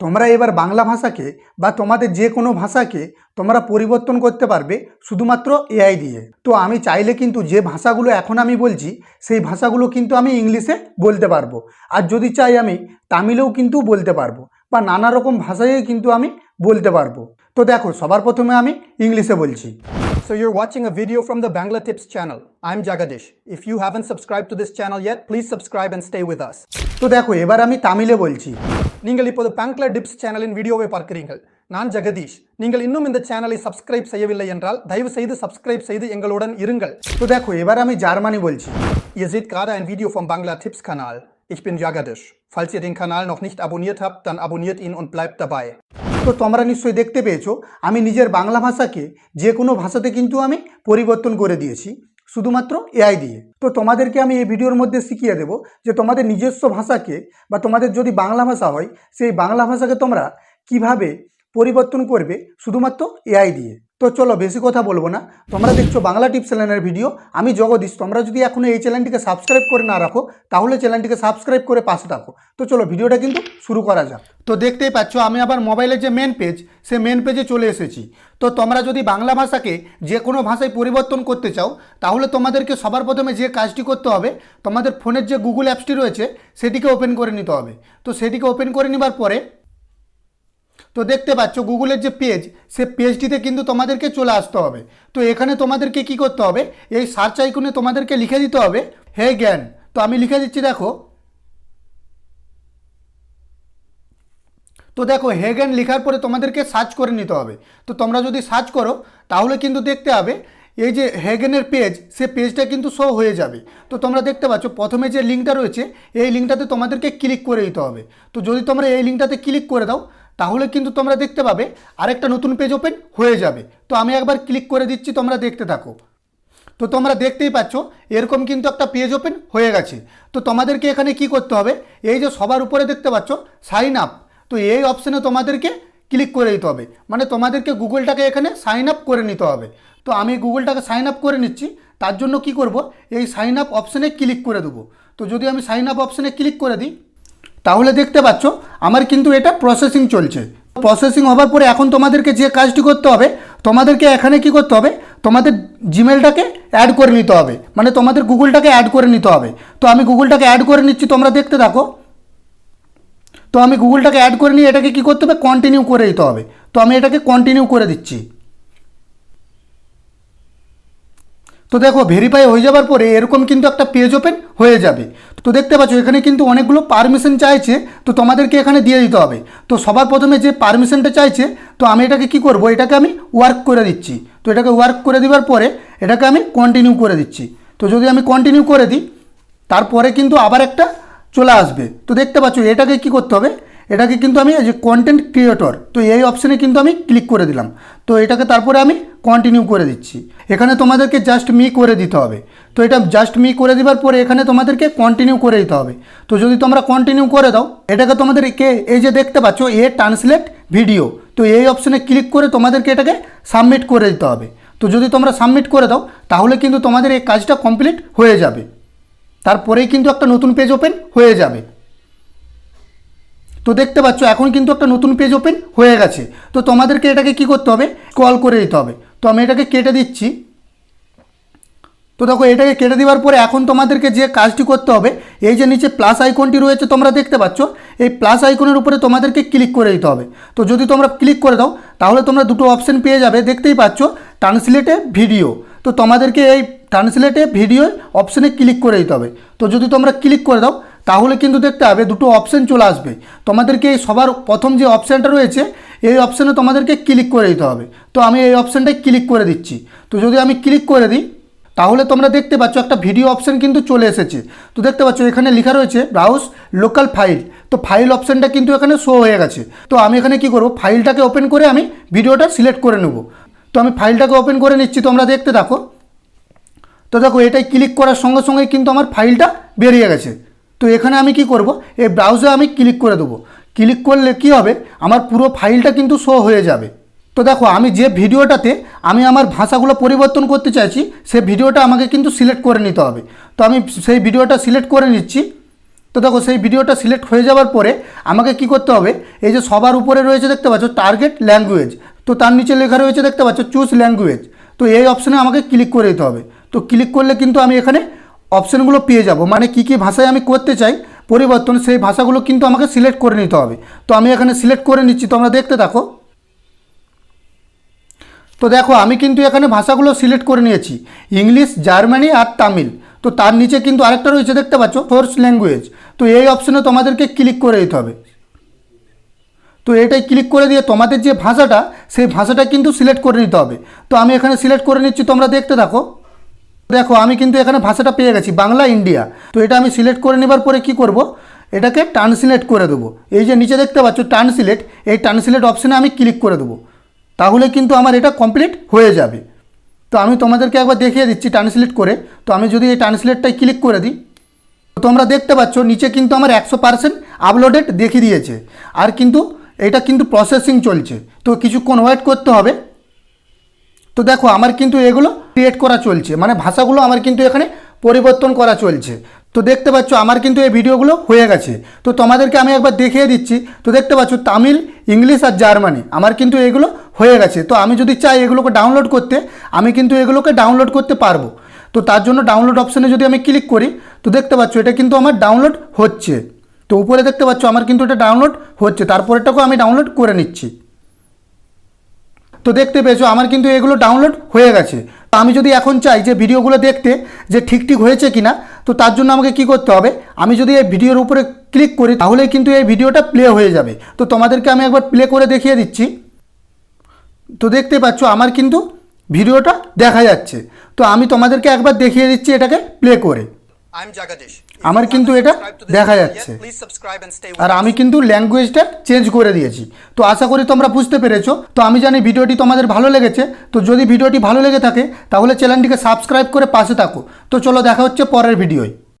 তোমরা এবার বাংলা ভাষাকে বা তোমাদের যে কোনো ভাষাকে তোমরা পরিবর্তন করতে পারবে শুধুমাত্র এআই দিয়ে তো আমি চাইলে কিন্তু যে ভাষাগুলো এখন আমি বলছি সেই ভাষাগুলো কিন্তু আমি ইংলিশে বলতে পারব আর যদি চাই আমি তামিলেও কিন্তু বলতে পারব বা নানা রকম ভাষায় কিন্তু আমি বলতে পারব তো দেখো সবার প্রথমে আমি ইংলিশে বলছি so So you're watching a video from the Bangla Tips channel. I'm Jagadish. If you haven't subscribed to this channel yet, please subscribe and stay with us. তো দেখো এবার আমি তামিলে বলছি நீங்கள் இப்போது பேங்க்ல டிப்ஸ் சேனலின் வீடியோவை பார்க்கிறீர்கள் நான் ஜெகதீஷ் நீங்கள் இன்னும் இந்த சேனலை சப்ஸ்கிரைப் செய்யவில்லை என்றால் தயவு செய்து சப்ஸ்கிரைப் செய்து எங்களுடன் இருங்கள் তো দেখো এবার আমি জার্মানি বলছি Ihr seht gerade ein Video vom Bangla Tips Kanal. Ich bin Jagadish. Falls ihr den Kanal noch nicht abonniert habt, dann abonniert ihn und bleibt dabei. তো তোমরা নিশ্চয়ই দেখতে পেয়েছো আমি নিজের বাংলা ভাষাকে যে কোনো ভাষাতে কিন্তু আমি পরিবর্তন করে দিয়েছি শুধুমাত্র এআই দিয়ে। তো তোমাদেরকে আমি এই ভিডিওর মধ্যে শিখিয়ে দেব যে তোমাদের নিজস্ব ভাষাকে বা তোমাদের যদি বাংলা ভাষা হয়, সেই বাংলা ভাষাকে তোমরা কীভাবে পরিবর্তন করবে শুধুমাত্র এআই দিয়ে। তো চলো বেশি কথা বলব না। তোমরা দেখছ বাংলা টিপস চ্যানেলের ভিডিও। আমি জগদীশ। তোমরা যদি এখনও এই চ্যানেলটিকে সাবস্ক্রাইব করে না রাখো, তাহলে চ্যানেলটিকে সাবস্ক্রাইব করে পাশে থাকো। তো চলো ভিডিওটা কিন্তু শুরু করা যাক। তো দেখতেই পাচ্ছ, আমি আবার মোবাইলের যে মেন পেজ সে মেন পেজে চলে এসেছি। তো তোমরা যদি বাংলা ভাষাকে যে কোনো ভাষায় পরিবর্তন করতে চাও, তাহলে তোমাদেরকে সবার প্রথমে যে কাজটি করতে হবে, তোমাদের ফোনের যে গুগল অ্যাপসটি রয়েছে, সেটিকে ওপেন করে নিতে হবে। তো সেটিকে ওপেন করে নেবার পরে তো দেখতে পাচ্ছ, গুগলের যে পেজ সে পেজটিতে কিন্তু তোমাদেরকে চলে আসতে হবে। তো এখানে তোমাদেরকে কি করতে হবে? এই সার্চ আইকনে তোমাদেরকে লিখে দিতে হবে হে জ্ঞান তো আমি লিখে দিচ্ছি, দেখো। তো দেখো হেগেন লেখার পরে তোমাদেরকে সার্চ করে নিতে হবে। তো তোমরা যদি সার্চ করো, তাহলে কিন্তু দেখতে হবে এই যে হেগেনের পেজ সে পেজটা কিন্তু শো হয়ে যাবে। তো তোমরা দেখতে পাচ্ছ, প্রথমে যে লিঙ্কটা রয়েছে, এই লিঙ্কটাতে তোমাদেরকে ক্লিক করে দিতে হবে। তো যদি তোমরা এই লিঙ্কটাতে ক্লিক করে দাও তাহলে কিন্তু তোমরা দেখতে পাবে আরেকটা নতুন পেজ ওপেন হয়ে যাবে। তো আমি একবার ক্লিক করে দিচ্ছি, তোমরা দেখতে থাকো। তো তোমরা দেখতেই পাচ্ছ, এরকম কিন্তু একটা পেজ ওপেন হয়ে গেছে। তো তোমাদেরকে এখানে কি করতে হবে? এই যে সবার উপরে দেখতে পাচ্ছ সাইন আপ তো এই অপশানে তোমাদেরকে ক্লিক করে দিতে হবে। মানে তোমাদেরকে গুগলটাকে এখানে সাইন আপ করে নিতে হবে। তো আমি গুগলটাকে সাইন আপ করে নিচ্ছি, তার জন্য কি করব? এই সাইন আপ অপশানে ক্লিক করে দেবো। তো যদি আমি সাইন আপ অপশানে ক্লিক করে দিই তাহলে দেখতে পাচ্ছ, আমার কিন্তু এটা প্রসেসিং চলছে। প্রসেসিং হবার পরে এখন তোমাদেরকে যে কাজটি করতে হবে, তোমাদেরকে এখানে কি করতে হবে, তোমাদের জিমেলটাকে অ্যাড করে নিতে হবে। মানে তোমাদের গুগলটাকে অ্যাড করে নিতে হবে। তো আমি গুগলটাকে অ্যাড করে নিচ্ছি, তোমরা দেখতে থাকো। তো আমি গুগলটাকে অ্যাড করে নিয়ে এটাকে কি করতে হবে কন্টিনিউ করে দিতে হবে। তো আমি এটাকে কন্টিনিউ করে দিচ্ছি। তো দেখো ভেরিফাই হয়ে যাবার পরে এরকম কিন্তু একটা পেজ ওপেন হয়ে যাবে। তো দেখতে পাচ্ছ, এখানে কিন্তু অনেকগুলো পারমিশন চাইছে, তো তোমাদেরকে এখানে দিয়ে দিতে হবে। তো সবার প্রথমে যে পারমিশনটা চাইছে, তো আমি এটাকে কি করব? এটাকে আমি ওয়ার্ক করে দিচ্ছি। তো এটাকে ওয়ার্ক করে দেওয়ার পরে এটাকে আমি কন্টিনিউ করে দিচ্ছি। তো যদি আমি কন্টিনিউ করে দিই, তারপরে কিন্তু আবার একটা চলে আসবে। তো দেখতে পাচ্ছ, এটাকে কি করতে হবে? এটাকে কিন্তু আমি যে কন্টেন্ট ক্রিয়েটর তো এই অপশানে কিন্তু আমি ক্লিক করে দিলাম। তো এটাকে তারপরে আমি কন্টিনিউ করে দিচ্ছি। এখানে তোমাদেরকে জাস্ট মি করে দিতে হবে। তো এটা জাস্ট মি করে দেওয়ার পরে এখানে তোমাদেরকে কন্টিনিউ করে দিতে হবে। তো যদি তোমরা কন্টিনিউ করে দাও, এটাকে তোমাদেরকে এই যে দেখতে পাচ্ছ, এ ট্রান্সলেট ভিডিও তো এই অপশানে ক্লিক করে তোমাদেরকে এটাকে সাবমিট করে দিতে হবে। তো যদি তোমরা সাবমিট করে দাও, তাহলে কিন্তু তোমাদের এই কাজটা কমপ্লিট হয়ে যাবে। তারপরেই কিন্তু একটা নতুন পেজ ওপেন হয়ে যাবে। তো দেখতে পাচ্ছ, এখন কিন্তু একটা নতুন পেজ ওপেন হয়ে গেছে। তো তোমাদেরকে এটাকে কি করতে হবে? কল করে দিতে হবে। তো আমি এটাকে কেটে দিচ্ছি। তো দেখো, এটাকে কেটে দেওয়ার পরে এখন তোমাদেরকে যে কাজটি করতে হবে, এই যে নিচে প্লাস আইকনটি রয়েছে, তোমরা দেখতে পাচ্ছ, এই প্লাস আইকনের উপরে তোমাদেরকে ক্লিক করে দিতে হবে। তো যদি তোমরা ক্লিক করে দাও, তাহলে তোমরা দুটো অপশন পেয়ে যাবে। দেখতেই পাচ্ছ ট্রান্সলেটে ভিডিও তো তোমাদেরকে এই ট্রান্সলেটে ভিডিও অপশানে ক্লিক করে দিতে হবে। তো যদি তোমরা ক্লিক করে দাও তাহলে কিন্তু দেখতে হবে দুটো অপশান চলে আসবে। তোমাদেরকে এই সবার প্রথম যে অপশানটা রয়েছে, এই অপশানে তোমাদেরকে ক্লিক করে দিতে হবে। তো আমি এই অপশানটায় ক্লিক করে দিচ্ছি। তো যদি আমি ক্লিক করে দিই, তাহলে তোমরা দেখতে পাচ্ছ একটা ভিডিও অপশান কিন্তু চলে এসেছে। তো দেখতে পাচ্ছ এখানে লেখা রয়েছে ব্রাউজ লোকাল ফাইল তো ফাইল অপশানটা কিন্তু এখানে শো হয়ে গেছে। তো আমি এখানে কি করব? ফাইলটাকে ওপেন করে আমি ভিডিওটা সিলেক্ট করে নেব। তো আমি ফাইলটাকে ওপেন করে নিচ্ছি, তোমরা দেখতে থাকো তো দেখো এটাই ক্লিক করার সঙ্গে সঙ্গে কিন্তু আমার ফাইলটা বেরিয়ে গেছে। তো এখানে আমি কি করব? এই ব্রাউজে আমি ক্লিক করে দেবো। ক্লিক করলে কি হবে? আমার পুরো ফাইলটা কিন্তু শো হয়ে যাবে। তো দেখো, আমি যে ভিডিওটাতে আমি আমার ভাষাগুলো পরিবর্তন করতে চাইছি, সে ভিডিওটা আমাকে কিন্তু সিলেক্ট করে নিতে হবে। তো আমি সেই ভিডিওটা সিলেক্ট করে নিচ্ছি। তো দেখো, সেই ভিডিওটা সিলেক্ট হয়ে যাওয়ার পরে আমাকে কি করতে হবে? এই যে সবার উপরে রয়েছে দেখতে পাচ্ছ টার্গেট ল্যাঙ্গুয়েজ তো তার নিচে লেখা রয়েছে দেখতে পাচ্ছ চুজ ল্যাঙ্গুয়েজ তো এই অপশানে আমাকে ক্লিক করে দিতে হবে। তো ক্লিক করলে কিন্তু আমি এখানে অপশানগুলো পেয়ে যাব। মানে কী কী ভাষায় আমি করতে চাই, পরিবর্তন, সেই ভাষাগুলো কিন্তু আমাকে সিলেক্ট করে নিতে হবে। তো আমি এখানে সিলেক্ট করে নিচ্ছি, তোমরা দেখতে থাকো। তো দেখো, আমি কিন্তু এখানে ভাষাগুলো সিলেক্ট করে নিয়েছি। ইংলিশ, জার্মানি আর তামিল। তো তার নিচে কিন্তু আরেকটা রয়েছে, দেখতে পাচ্ছ? ফোর্স ল্যাঙ্গুয়েজ তো এই অপশনে তোমাদেরকে ক্লিক করে দিতে হবে। তো এটাই ক্লিক করে দিয়ে তোমাদের যে ভাষাটা, সেই ভাষাটা কিন্তু সিলেক্ট করে নিতে হবে। তো আমি এখানে সিলেক্ট করে নিচ্ছি, তোমরা দেখতে থাকো। দেখো, আমি কিন্তু এখানে ভাষাটা পেয়ে গেছি, বাংলা, ইন্ডিয়া। তো এটা আমি সিলেক্ট করে নেবার পরে কি করব? এটাকে ট্রান্সলেট করে দেবো। এই যে নিচে দেখতে পাচ্ছ ট্রান্সলেট এই ট্রান্সলেট অপশানে আমি ক্লিক করে দেবো। তাহলে কিন্তু আমার এটা কমপ্লিট হয়ে যাবে। তো আমি তোমাদেরকে একবার দেখিয়ে দিচ্ছি ট্রান্সলেট করে। তো আমি যদি এই ট্রান্সলেটটাই ক্লিক করে দিই, তো তোমরা দেখতে পাচ্ছ, নিচে কিন্তু আমার একশো পার্সেন্ট আপলোডেড দেখিয়ে দিয়েছে। আর কিন্তু এটা কিন্তু প্রসেসিং চলছে। তো কিছুক্ষণ ওয়েট করতে হবে। তো দেখো, আমার কিন্তু এগুলো ক্রিয়েট করা চলছে। মানে ভাষাগুলো আমার কিন্তু এখানে পরিবর্তন করা চলছে। তো দেখতে পাচ্ছ, আমার কিন্তু এই ভিডিওগুলো হয়ে গেছে। তো তোমাদেরকে আমি একবার দেখিয়ে দিচ্ছি। তো দেখতে পাচ্ছ, তামিল, ইংলিশ আর জার্মানি আমার কিন্তু এগুলো হয়ে গেছে। তো আমি যদি চাই এগুলোকে ডাউনলোড করতে, আমি কিন্তু এগুলোকে ডাউনলোড করতে পারব। তো তার জন্য ডাউনলোড অপশানে যদি আমি ক্লিক করি, তো দেখতে পাচ্ছ, এটা কিন্তু আমার ডাউনলোড হচ্ছে। তো উপরে দেখতে পাচ্ছ, আমার কিন্তু এটা ডাউনলোড হচ্ছে। তারপরেটাকেও আমি ডাউনলোড করে নিচ্ছি। তো দেখতে পেয়েছ, আমার কিন্তু এগুলো ডাউনলোড হয়ে গেছে। তো আমি যদি এখন চাই যে ভিডিওগুলো দেখতে যে ঠিক ঠিক হয়েছে কি না তো তার জন্য আমাকে কি করতে হবে? আমি যদি এই ভিডিওর উপরে ক্লিক করি তাহলে কিন্তু এই ভিডিওটা প্লে হয়ে যাবে। তো তোমাদেরকে আমি একবার প্লে করে দেখিয়ে দিচ্ছি। তো দেখতে পাচ্ছ, আমার কিন্তু ভিডিওটা দেখা যাচ্ছে। তো আমি তোমাদেরকে একবার দেখিয়ে দিচ্ছি এটাকে প্লে করে. আমার কিন্তু এটা দেখা যাচ্ছে। আর আমি কিন্তু ল্যাঙ্গুয়েজটা চেঞ্জ করে দিয়েছি। তো আশা করি তোমরা বুঝতে পেরেছ। তো আমি জানি ভিডিওটি তোমাদের ভালো লেগেছে। তো যদি ভিডিওটি ভালো লেগে থাকে তাহলে চ্যানেলটিকে সাবস্ক্রাইব করে পাশে থাকো। তো চলো দেখা হচ্ছে পরের ভিডিওয়